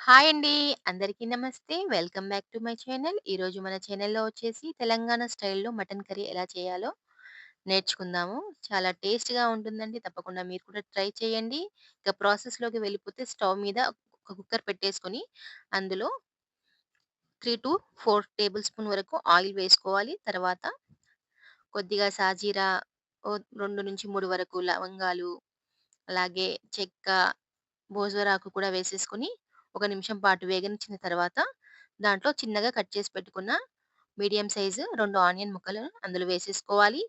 Hi అండి. అందరికీ నమస్తే. Welcome back to my channel. ఈరోజు మన ఛానల్‌లో వచ్చేసి తెలంగాణ స్టైల్‌లో మటన్ కర్రీ ఎలా చేయాలో నేర్చుకుందాము. చాలా టేస్ట్‌గా ఉంటుందండి. తప్పకుండా మీరు కూడా ట్రై చేయండి. ఇక ప్రాసెస్‌లోకి వెళ్ళిపోతే స్టవ్ మీద ఒక కుక్కర్ పెట్టేసుకొని అందులో 3-4 టేబుల్ స్పూన్ వరకు ఆయిల్ వేసుకోవాలి. తర్వాత కొద్దిగా సాజీరా ఓ 2-3 వరకు లవంగాలు, అలాగే చెక్క, బోజరాకు కూడా వేసేసుకొని ఒక నిమిషం పాటు వేగనిచ్చిన తర్వాత దాంట్లో చిన్నగా కట్ చేసి పెట్టుకున్న మీడియం సైజు రెండు ఆనియన్ ముక్కలు అందులో వేసేసుకోవాలి.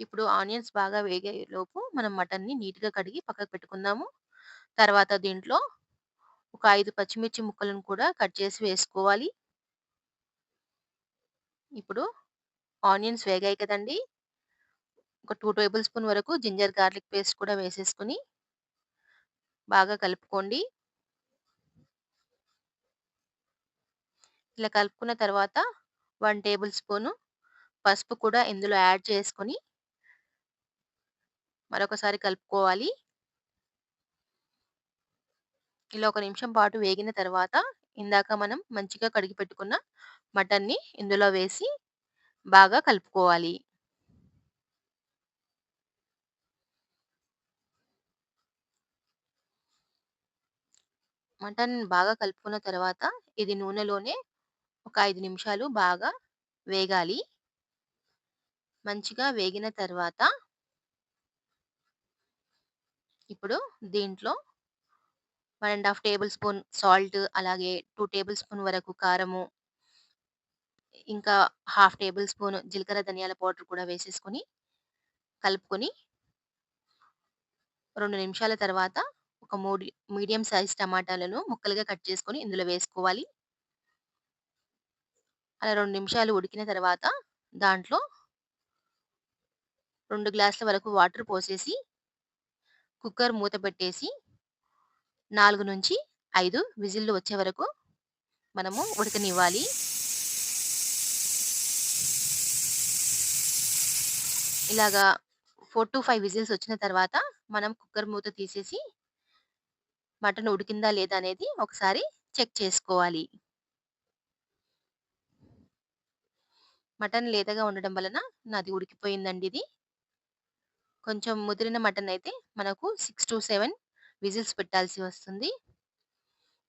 ఇప్పుడు ఆనియన్స్ బాగా వేగేలోపు మనం మటన్‌ని నీట్‌గా కడిగి పక్కకు పెట్టుకుందాము. తర్వాత దీంట్లో ఒక ఐదు పచ్చిమిర్చి ముక్కలను కూడా కట్ చేసి వేసుకోవాలి. ఇప్పుడు ఆనియన్స్ వేగాయి కదండీ! ఒక టూ టేబుల్ స్పూన్ వరకు జింజర్ గార్లిక్ పేస్ట్ కూడా వేసేసుకొని బాగా కలుపుకోండి. ఇలా కలుపుకున్న తర్వాత వన్ టేబుల్ స్పూను పసుపు కూడా ఇందులో యాడ్ చేసుకొని మరొకసారి కలుపుకోవాలి. ఇలా ఒక నిమిషం పాటు వేగిన తర్వాత ఇందాక మనం మంచిగా కడిగి పెట్టుకున్న మటన్‌ని ఇందులో వేసి బాగా కలుపుకోవాలి. మటన్ బాగా కలుపుకున్న తర్వాత ఇది నూనెలోనే ఒక ఐదు నిమిషాలు బాగా వేగాలి. మంచిగా వేగిన తర్వాత ఇప్పుడు దీంట్లో one and half tablespoon salt అలాగే టూ టేబుల్ స్పూన్ వరకు కారము ఇంకా హాఫ్ టేబుల్ స్పూన్ జీలకర్ర, ధనియాల పౌడర్ కూడా వేసేసుకొని కలుపుకొని రెండు నిమిషాల తర్వాత ఒక మూడి మీడియం సైజ్ టమాటాలను ముక్కలుగా కట్ చేసుకొని ఇందులో వేసుకోవాలి. అలా రెండు నిమిషాలు ఉడికిన తర్వాత దాంట్లో రెండు గ్లాసుల వరకు వాటర్ పోసేసి కుక్కర్ మూత పెట్టేసి 4-5 విజిల్లు వచ్చే వరకు మనము ఉడకనివ్వాలి. ఇలాగా 4-5 విజిల్స్ వచ్చిన తర్వాత మనం కుక్కర్ మూత తీసేసి మటన్ ఉడికిందా లేదా అనేది ఒకసారి చెక్ చేసుకోవాలి. మటన్ లేతగా ఉండడం వలన నాది ఉడికిపోయిందండి ఇది. కొంచెం ముదిరిన మటన్ అయితే మనకు 6-7 విజిల్స్ పెట్టాల్సి వస్తుంది.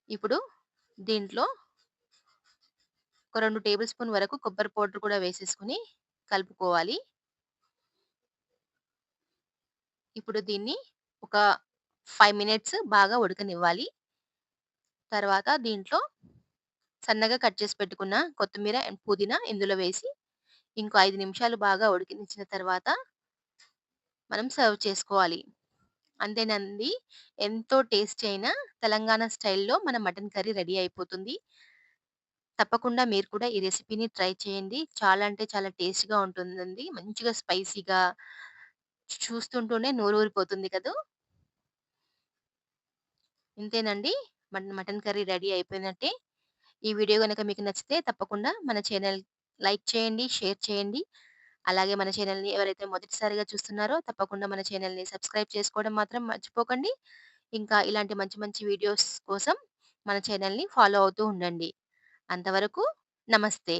ఇప్పుడు దీంట్లో ఒక రెండు టేబుల్ స్పూన్ వరకు కొబ్బరి పౌడర్ కూడా వేసేసుకొని కలుపుకోవాలి. ఇప్పుడు దీన్ని ఒక ఫైవ్ మినిట్స్ బాగా ఉడకనివ్వాలి. తర్వాత దీంట్లో సన్నగా కట్ చేసి పెట్టుకున్న కొత్తిమీర అండ్ పుదీనా ఇందులో వేసి ఇంకో ఐదు నిమిషాలు బాగా ఉడికించిన తర్వాత మనం సర్వ్ చేసుకోవాలి. అంతేనండి. ఎంతో టేస్టీ అయిన తెలంగాణ స్టైల్‌లో మన మటన్ కర్రీ రెడీ అయిపోతుంది. తప్పకుండా మీరు కూడా ఈ రెసిపీని ట్రై చేయండి. చాలా అంటే చాలా టేస్ట్‌గా ఉంటుందండి. మంచిగా స్పైసీగా చూస్తుంటూనే నోరూరిపోతుంది కదా ఇంతేనండి. మటన్ మటన్ కర్రీ రెడీ అయిపోయినట్టే. ఈ వీడియో గనక మీకు నచ్చితే తప్పకుండా మన ఛానల్ లైక్ చేయండి, షేర్ చేయండి. అలాగే మన ఛానల్‌ని ఎవరైతే మొదటిసారిగా చూస్తున్నారో తప్పకుండా మన ఛానల్‌ని సబ్స్క్రైబ్ చేసుకోవడం మాత్రం మర్చిపోకండి. ఇంకా ఇలాంటి మంచి మంచి వీడియోస్ కోసం మన ఛానల్‌ని ఫాలో అవుతూ ఉండండి. అంతవరకు నమస్తే.